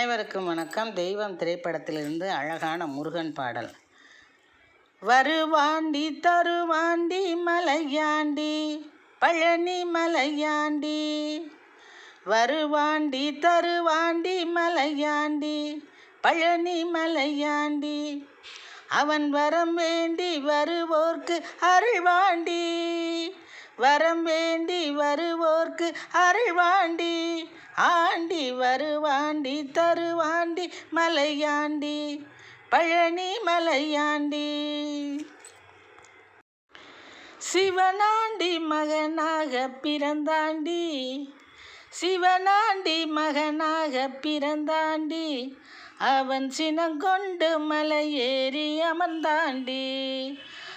அனைவருக்கும் வணக்கம். தெய்வம் திரைப்படத்திலிருந்து அழகான முருகன் பாடல். வருவாண்டி தருவாண்டி மலையாண்டி பழனி மலையாண்டி. வருவாண்டி தருவாண்டி மலையாண்டி பழனி மலையாண்டி. அவன் வரம் வேண்டி வருவோர்க்கு அருள்வாண்டி. வரம் வேண்டி வருவோர்க்கு அருள்வாண்டி. ஆண்டி வருவாண்டி தருவாண்டி மலையாண்டி பழனி மலையாண்டி. சிவனாண்டி மகனாக பிறந்தாண்டி சிவனாண்டி மகனாக பிறந்தாண்டி அவன் சினங்கொண்டு மலையேறி அமர்ந்தாண்டி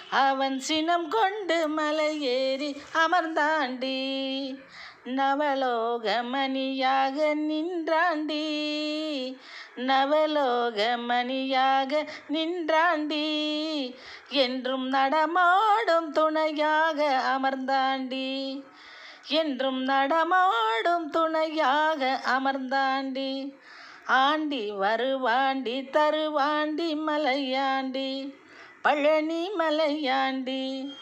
அவன் சினம் கொண்டு மலையேறி அமர்ந்தாண்டி. நவலோகமணியாக நின்றாண்டி. நவலோகமணியாக நின்றாண்டி. என்றும் நடமாடும் துணையாக அமர்ந்தாண்டி. என்றும் நடமாடும் துணையாக அமர்ந்தாண்டி. ஆண்டி வருவாண்டி தருவாண்டி மலையாண்டி. பழனி மலையாண்டி.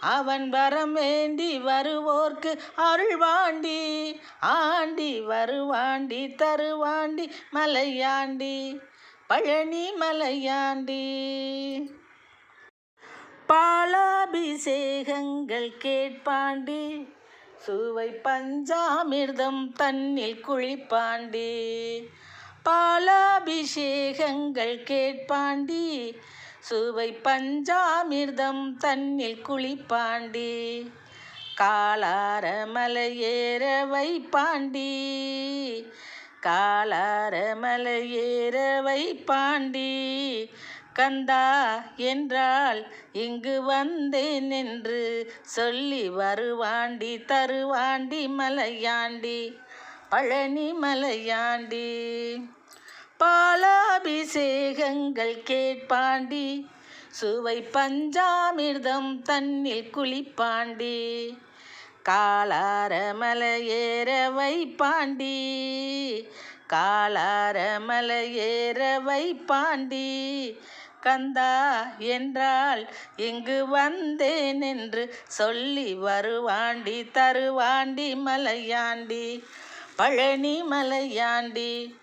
அவன் வரம் வேண்டி வருவோர்க்கு அருள்வாண்டி ஆண்டி வருவாண்டி தருவாண்டி மலையாண்டி பழனி மலையாண்டி. பாலாபிஷேகங்கள் கேட்பாண்டி சுவை பஞ்சாமிர்தம் தன்னில் குழிப்பாண்டி. பாலாபிஷேகங்கள் கேட்பாண்டி சுவை பஞ்சாமிர்தம் தன்னில் குளிப்பாண்டி. காலார மலையேற வைப்பாண்டி காலார மலையேற வைப்பாண்டி கந்தா என்றால் இங்கு வந்தேன் என்று சொல்லி வருவாண்டி தருவாண்டி மலையாண்டி. பழனி மலையாண்டி. பாலாபிஷேகங்கள் கேட்பாண்டி. சுவை பஞ்சாமிர்தம் தன்னில் குளிப்பாண்டி. காலார மலையேற வைப்பாண்டி. காலார மலையேற வைப்பாண்டி. கந்தா என்றால் இங்கு வந்தேன் என்று சொல்லி வருவாண்டி தருவாண்டி மலையாண்டி. பழனி மலையாண்டி.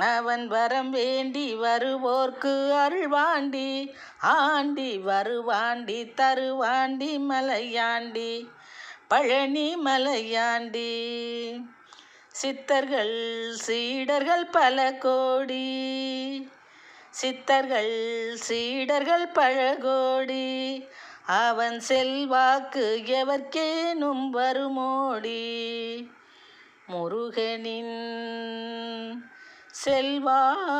அவன் வரம் வேண்டி வருவோர்க்கு அருள்வாண்டி. ஆண்டி வருவாண்டி தருவாண்டி மலையாண்டி பழனி மலையாண்டி. சித்தர்கள் சீடர்கள் பல கோடி. சித்தர்கள் சீடர்கள் பழகோடி அவன் செல்வாக்கு எவர்க்கேனும் வருமோடி. முருகனின் செல்வாக்கு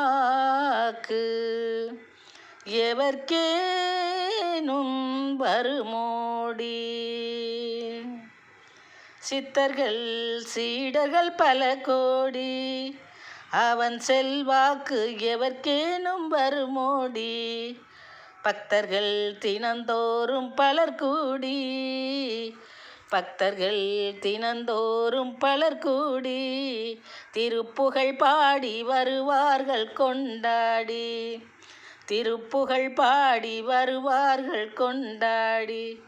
எவர்க்கேனும் வருமோடி? சித்தர்கள் சீடர்கள் பல கோடி அவன் செல்வாக்கு எவர்க்கேனும் வருமோடி? பக்தர்கள் தினந்தோறும் பலர் கூடி பக்தர்கள் தினந்தோறும் பலர் கூடி திருப்புகழ் பாடி வருவார்கள் கொண்டாடி. திருப்புகழ் பாடி வருவார்கள் கொண்டாடி.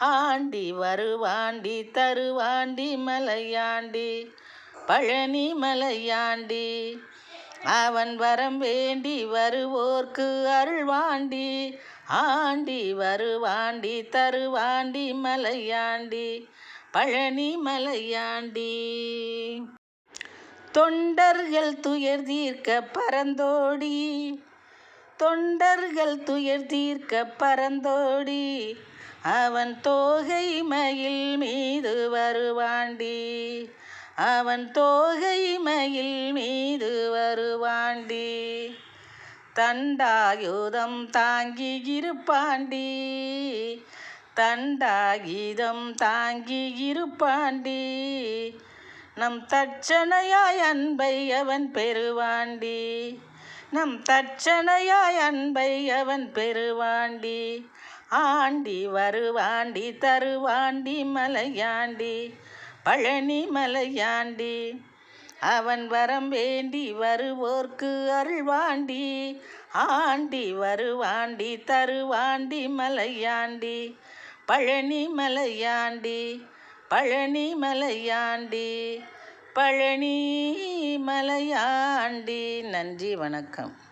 ஆண்டி வருவாண்டி தருவாண்டி மலையாண்டி பழனி மலையாண்டி. அவன் வரம் வேண்டி வருவோர்க்கு அருள்வாண்டி. ஆண்டி வருவாண்டி தருவாண்டி மலையாண்டி பழனி மலையாண்டி. தொண்டர்கள் துயர் தீர்க்க பரந்தோடி தொண்டர்கள் துயர் தீர்க்க பரந்தோடி அவன் தோகை மயில் மீது வருவாண்டி அவன் தோகை மயில் மீது வருவாண்டி. தண்டாயுதம் தாங்கி இருப்பாண்டி தண்டாயுதம் தாங்கி இருப்பாண்டி நம் தட்சணையாய் அன்பை அவன் பெறுவாண்டி. நம் தட்சணையாய் அன்பை அவன் பெறுவாண்டி. ஆண்டி வருவாண்டி தருவாண்டி மலையாண்டி. பழனி மலையாண்டி. அவன் வரம் வேண்டி வருவோர்க்கு அருள்வாண்டி ஆண்டி வருவாண்டி தருவாண்டி மலையாண்டி பழனி மலையாண்டி பழனி மலையாண்டி பழனி மலையாண்டி. நன்றி வணக்கம்.